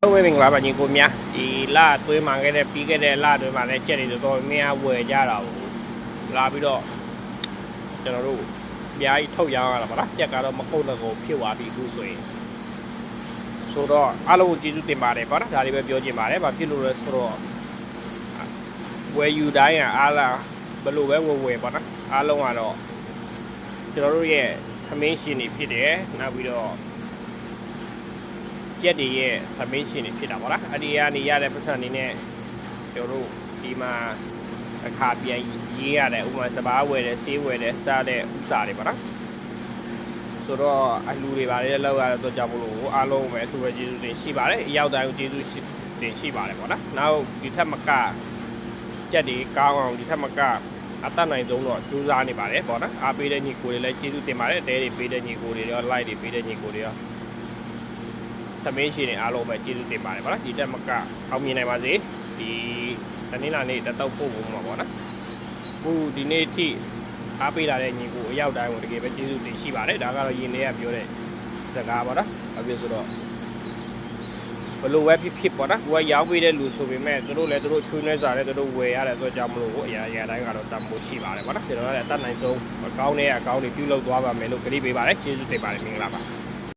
ဟုတ်ပြီမင်္ဂလာပါညီကိုများဒီလသွေးမှန်ခဲ့တဲ့ပြီးခဲ့တဲ့လတွင်မှလည်းကြက်တွေတော်တော်များများဝယ်ကြတာကိုလာပြီးတော့ကျွန်တော်တို့အများကြီးထုတ်ရောင်းရတာပါလားကြက်ကတော့မကုတ်တော့ကိုဖြစ်သွားပြီအခုဆိုရင်ဆိုတော့အားလုံးကိုကျေးဇူးတင်ပါတယ်ပေါ့နော်ဒါလေးပဲပြောချင်ပါတယ်ဘာဖြစ်လို့လဲဆိုတော့ဝယ်ယူတိုင်းကအားလားဘယ်လိုပဲဝယ်ဝယ်ပေါ့နော်အားလုံးကတော့ကျွန်တော်တို့ရဲ့သမင်းရှင်တွေဖြစ်တယ်နောက်ပြီးတော့ ရက်တွေရဲ့သမင်းရှင်တွေဖြစ်တာပေါ့လားအဒီကနေရတဲ့ပတ်စံနေနဲ့ကျွန်တော်တို့ဒီမှာအခါပြန်ရေးရတယ်ဥပမာစပားဝယ်တယ်ဆေးဝယ်တယ်စားတဲ့ဥစားတွေပေါ့နော်ဆိုတော့အလူတွေပါလေလောက်ရတော့ကြောက်မလို့အားလုံးပဲအထူးပဲကျေးဇူးတင်ရှိပါတယ်အရောက်တိုင်းကိုကျေးဇူးရှိတင်ရှိပါတယ်ပေါ့နော်နောက်ဒီထက်မကကြက်တွေကောင်းအောင်ဒီထက်မကအတတ်နိုင်ဆုံးတော့ကြိုးစားနေပါတယ်ပေါ့နော်အားပေးတဲ့ညီကိုတွေလည်းကျေးဇူးတင်ပါတယ်တဲတွေပေးတဲ့ညီကိုတွေရော like တွေပေးတဲ့ညီကိုတွေရော သမင်းရှင်တွေအားလုံးပဲကျေးဇူးတင်ပါတယ်ဗောနော်ဒီတက်မကအောင်မြင်နိုင်ပါစေဒီတနင်္လာနေ့တတော့ပို့ဖို့မှာဗောနော်အခုဒီနေ့ထိအားပေးလာတဲ့ညီကိုအရောက်တိုင်းကိုတကယ်ပဲကျေးဇူးတင်ရှိပါတယ်ဒါကတော့ယင်တွေကပြောတဲ့စကားဗောနော်အပြည့်ဆိုတော့ဘလို့ပဲဖြစ်ဖြစ်ပေါ့နော်ကိုကရောက်ပေးတဲ့လူဆိုပေမဲ့သူတို့လည်းသူတို့ချွေးနှဲစားတယ်သူတို့ဝယ်ရတယ်ဆိုတော့ကြောင့်မလို့အရာအရာတိုင်းကတော့တတ်မှုရှိပါတယ်ဗောနော်ကျွန်တော်လည်းတတ်နိုင်ဆုံးအကောင်းတဲ့အကောင်းတွေပြုလုပ်သွားပါမယ်လို့ကြေညာပေးပါတယ်ကျေးဇူးတင်ပါတယ်မင်္ဂလာပါ